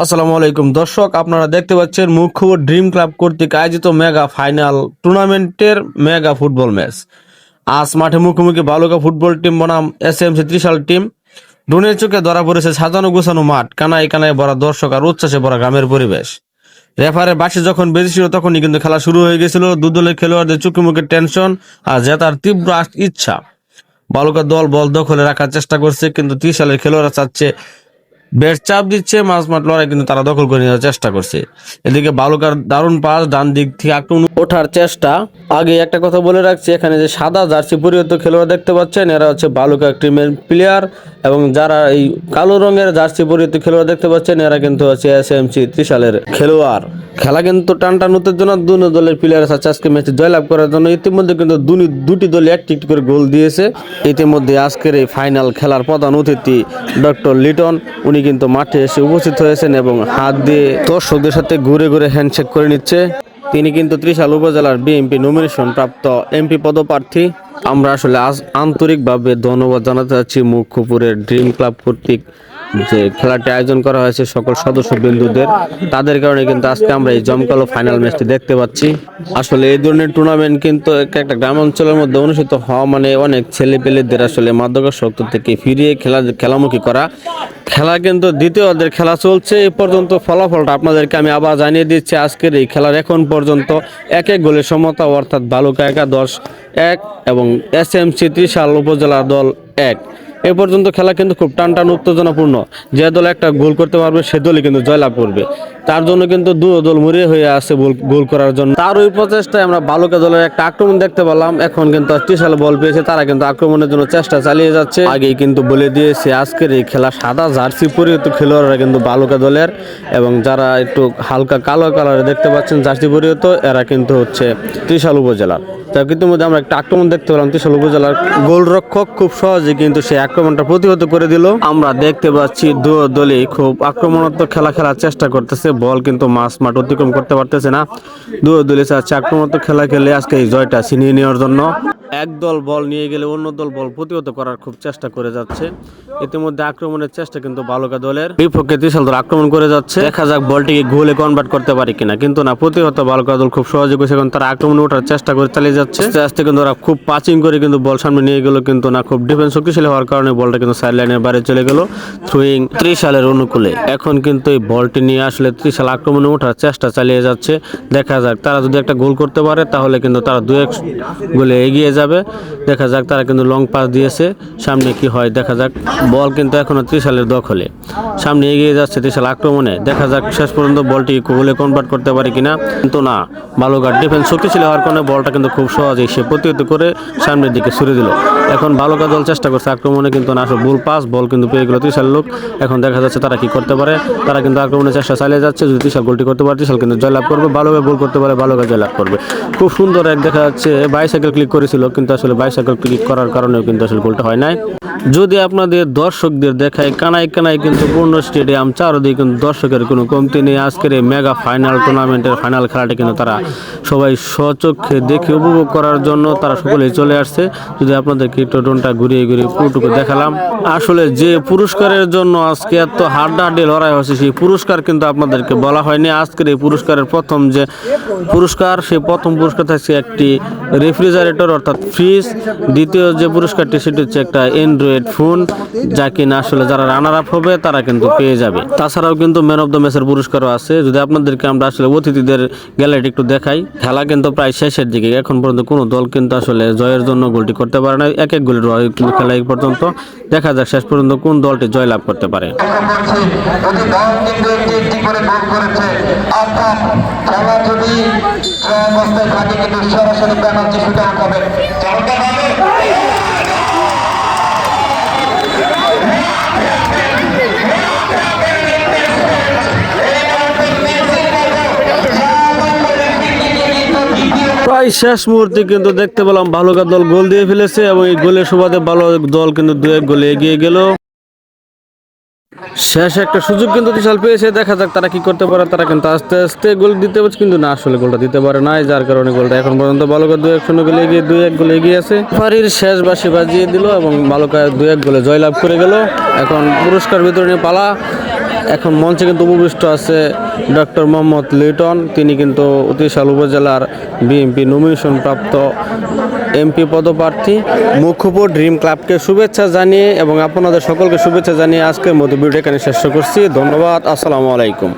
আসসালামু আলাইকুম। দর্শক, আপনারা দেখতে পাচ্ছেন মুখ্য ড্রিম ক্লাব কর্তৃক আয়োজিত মেগা ফাইনাল টুর্নামেন্টের মেগা ফুটবল ম্যাচ। আজ মাঠে মুখোমুখি বালুকা ফুটবল টিম বনাম S M C Trishal team. ডুনের চোখে ধরা পড়েছে সাজানো গোছানো মাঠ, কানায় কানায় ভরা দর্শক আর উচ্ছ্বাসে ভরা গ্রামের পরিবেশ। রেফারের বাসে যখন বেজেছিল তখনই কিন্তু খেলা শুরু হয়ে গেছিল। দু দলের খেলোয়াড়দের চোখে টেনশন আর জেতার তীব্র ইচ্ছা। বালুকা দল বল দখলে রাখার চেষ্টা করছে, কিন্তু ত্রিশালের খেলোয়াড়রা চাচ্ছে বেশ চাপ দিচ্ছে মাঝ মাঠ লড়াই কিন্তু তারা দখল করে নেওয়ার চেষ্টা করছে। এদিকে বালুকার দারুণ পাস ডান দিক থেকে আক্রমণ ওঠার চেষ্টা। আগে একটা কথা বলে রাখছি, এখানে যে সাদা জার্সি পরিহিত খেলোয়াড় দেখতে পাচ্ছেন, এরা হচ্ছে বালুকা টিমের প্লেয়ার এবং যারা এই কালো রঙের জার্সি পরিহিত খেলোয়াড় দেখতে পাচ্ছেন, এরা কিন্তু হচ্ছে এস এম সি ত্রিশালের খেলোয়াড়। খেলা কিন্তু টান টান উত্তেজনা, দুনো দলের প্লেয়ার আছে। আজকে ম্যাচে জয়লাভ করার জন্য ইতিমধ্যে কিন্তু দুটি দলে একটি একটি করে গোল দিয়েছে। ইতিমধ্যে আজকের এই ফাইনাল খেলার প্রধান অতিথি ডক্টর লিটন, উনি কিন্তু মাঠে এসে উপস্থিত হয়েছেন এবং হাত দিয়ে দর্শকদের সাথে ঘুরে ঘুরে হ্যান্ডশেক করে নিচ্ছে। তিনি কিন্তু ত্রিশাল উপজেলার বিএনপি নমিনেশন প্রাপ্ত এমপি পদপ্রার্থী। আমরা আসলে আজ আন্তরিকভাবে ধন্যবাদ জানাতে চাচ্ছি মুখ্যপুরের ড্রিম ক্লাব কর্তৃক যে খেলাটি আয়োজন করা হয়েছে সকল সদস্য বিন্দুদের তাদের কারণে কিন্তু আজকে আমরা এই জমকালো ফাইনাল ম্যাচটি দেখতে পাচ্ছি। আসলে এই ধরনের টুর্নামেন্ট কিন্তু একটা একটা গ্রাম অঞ্চলের মধ্যে অনুষ্ঠিত হওয়া মানে অনেক ছেলে পেলেদের আসলে মাদকাসক্ত থেকে ফিরিয়ে খেলা খেলামুখী করা। খেলা কিন্তু দ্বিতীয় অর্ধের খেলা চলছে। এই পর্যন্ত ফলাফলটা আপনাদেরকে আমি আবার জানিয়ে দিচ্ছি। আজকের এই খেলার এখন পর্যন্ত এক এক গোলের সমতা, অর্থাৎ বালুকা একাদশ এক এবং এস এম সি ত্রিশাল উপজেলা দল এক। এ পর্যন্ত খেলা কিন্তু খুব টান টান উত্তেজনাপূর্ণ। যে দল একটা গোল করতে পারবে, সে দলই কিন্তু জয়লাভ করবে। তার জন্য কিন্তু দু দল মরিয়ে হয়ে আছে গোল- করার জন্য। তার ওই প্রচেষ্টায় আমরা বালুকা দলের একটা আক্রমণ দেখতে পেলাম। এখন কিন্তু ত্রিশাল বল পেয়েছে, তারা কিন্তু আক্রমণের জন্য চেষ্টা চালিয়ে যাচ্ছে। আগেই কিন্তু বলে দিয়েছে, আজকের এই খেলা সাদা জার্সি পরিহিত খেলোয়াড়রা কিন্তু বালুকা দলের এবং যারা একটু হালকা কালো কালারে দেখতে পাচ্ছেন জার্সি পরিহিত এরা কিন্তু হচ্ছে ত্রিশাল উপজেলার। তা ইতিমধ্যে আমরা একটা আক্রমণ দেখতে পেলাম, ত্রিশাল উপজেলার গোলরক্ষক খুব সহজে কিন্তু সেই আক্রমণটা প্রতিহত করে দিল। আমরা দেখতে পাচ্ছি দু দলই খুব আক্রমণাত্মক খেলা খেলার চেষ্টা করতেছে। বল কিন্তু মাস মাঠ অতিক্রম করতে পারতেছে না। দু দলই চাচ্ছে আক্রমণাত্মক খেলা খেলে আজকে এই জয়টা ছিনিয়ে নেওয়ার জন্য। এক দল বল নিয়ে গেলে অন্য দল বল প্রতিহত করার খুব চেষ্টা করে যাচ্ছে। ইতিমধ্যে আক্রমণের চেষ্টা কিন্তু বালুকা দলের বিপক্ষে ত্রিশাল দল আক্রমণ করে যাচ্ছে। দেখা যাক বলটিকে গোলে কনভার্ট করতে পারে কিনা। কিন্তু না, প্রতিহত বালুকা দল খুব সহজে করছে কারণ তারা আক্রমণে ওঠার চেষ্টা করে চালিয়ে যাচ্ছে। আস্তে কিন্তু ওরা খুব পাচিং করে কিন্তু বল সামনে নিয়ে গেল কিন্তু না, খুব ডিফেন্স শক্তিশালী হওয়ার কারণে বলটা কিন্তু সাইড লাইনের বাইরে চলে গেল। থ্রুইং ত্রিশালের অনুকূলে। এখন কিন্তু এই বলটি নিয়ে আসলে ত্রিশাল আক্রমণে ওঠার চেষ্টা চালিয়ে যাচ্ছে। দেখা যাক, তারা যদি একটা গোল করতে পারে, তাহলে কিন্তু তারা দু এক গোলে এগিয়ে যাবে। দেখা যাক, তারা কিন্তু লং পাস দিয়েছে। সামনে কি হয়, দেখা যাক। বল কিন্তু এখনও ত্রিশালের দখলে। সামনে এগিয়ে যাচ্ছে ত্রিশাল আক্রমণে। দেখা যাক, শেষ পর্যন্ত বলটি গোলে কনভার্ট করতে পারে কিনা। কিন্তু না বালুঘাট ডিফেন্স শক্তিশালী হওয়ার কারণে বলটা কিন্তু খুব সহজেই সে প্রতিহত করে সামনের দিকে ছুড়ে দিল। এখন বালুকা দল চেষ্টা করছে আক্রমণে কিন্তু না ভুল পাস, বল কিন্তু পেয়ে গেল ত্রিশাল লোক। এখন দেখা যাচ্ছে তারা কি করতে পারে। তারা কিন্তু আক্রমণের চেষ্টা চালিয়ে যাচ্ছে। যদি ত্রিশাল গোলটি করতে পারে, ত্রিশাল কিন্তু জয়লাভ করবে। বালুকা গোল করতে পারে বালুকা জয়লাভ করবে। খুব সুন্দর এক দেখা যাচ্ছে বাইসাইকেল ক্লিক করেছিল, কিন্তু আসলে বাইসাইকেল ক্লিক করার কারণেও কিন্তু আসলে গোলটা হয় নাই। যদি আপনাদের দর্শকদের দেখায়, কানায় কানায় কিন্তু পূর্ণ স্টেডিয়াম, চারদিকে কিন্তু দর্শকের কোনো কমতি নেই। আজকের এই মেগা ফাইনাল টুর্নামেন্টের ফাইনাল খেলাটি কিন্তু তারা সবাই স্বচক্ষে দেখে উপভোগ করার জন্য তারা সকলেই চলে আসছে। যদি আপনাদেরকে একটু ডোনটা ঘুরিয়ে ঘুরিয়ে পুরোটুকু দেখালাম। আসলে যে পুরস্কারের জন্য আজকে এত হাড্ডাহাড্ডি লড়াই হয়েছে, সেই পুরস্কার কিন্তু আপনাদেরকে বলা হয়নি। আজকের এই পুরস্কারের প্রথম যে পুরস্কার, সেই প্রথম পুরস্কার থাকছে একটি রেফ্রিজারেটর, অর্থাৎ ফ্রিজ। দ্বিতীয় যে পুরস্কারটি, সেটি হচ্ছে একটা অ্যান্ড্রয়েড ফোন যা কিনা আসলে যারা রানার আপ হবে, তারা কিন্তু পেয়ে যাবে। তাছাড়াও কিন্তু ম্যান অফ দ্য ম্যাচের পুরস্কারও আছে। যদি আপনাদেরকে আমরা আসলে অতিথিদের গ্যালারিটি একটু দেখাই, খেলা কিন্তু প্রায় শেষের দিকে। এখন পর্যন্ত কোনো দল কিন্তু আসলে জয়ের জন্য গোলটি করতে পারে না এক এক গোলের খেলা এই পর্যন্ত। দেখা যাক শেষ পর্যন্ত কোন দলটি জয়লাভ করতে পারে। করছি প্রায় শেষ মুহূর্তে কিন্তু দেখতে পেলাম ভালুকা দল গোল দিয়ে ফেলেছে এবং এই গোলের সুবাদে ভালো দল কিন্তু দু এক গোলে এগিয়ে গেল। শেষ একটা সুযোগ কিন্তু বিশাল পেয়েছে। দেখা যাক তারা কি করতে পারে। তারা কিন্তু আস্তে আস্তে গোল দিতে পারছে, কিন্তু না, আসলে গোলটা দিতে পারে না যার কারণে গোলটা এখন পর্যন্ত বালুকা দু এক শূন্য গোলে এগিয়ে দুই এক গোলে এগিয়ে আছে। ফারির শেষ বাসি বাজিয়ে দিল এবং বালুকা দু এক গোলে জয়লাভ করে গেল। এখন পুরস্কার বিতরণী পালা। এখন মঞ্চে কিন্তু উপবিষ্ট আছে ডক্টর মোহাম্মদ লিটন, তিনি কিন্তু অতিশাল উপজেলার বিএনপি নমিনেশন প্রাপ্ত এমপি পদপ্রার্থী। মুখ্যপুর ড্রিম ক্লাবকে শুভেচ্ছা জানিয়ে এবং আপনাদের সকলকে শুভেচ্ছা জানিয়ে আজকের মতো ভিডিও এখানে শেষ করছি। ধন্যবাদ, আসসালামু আলাইকুম।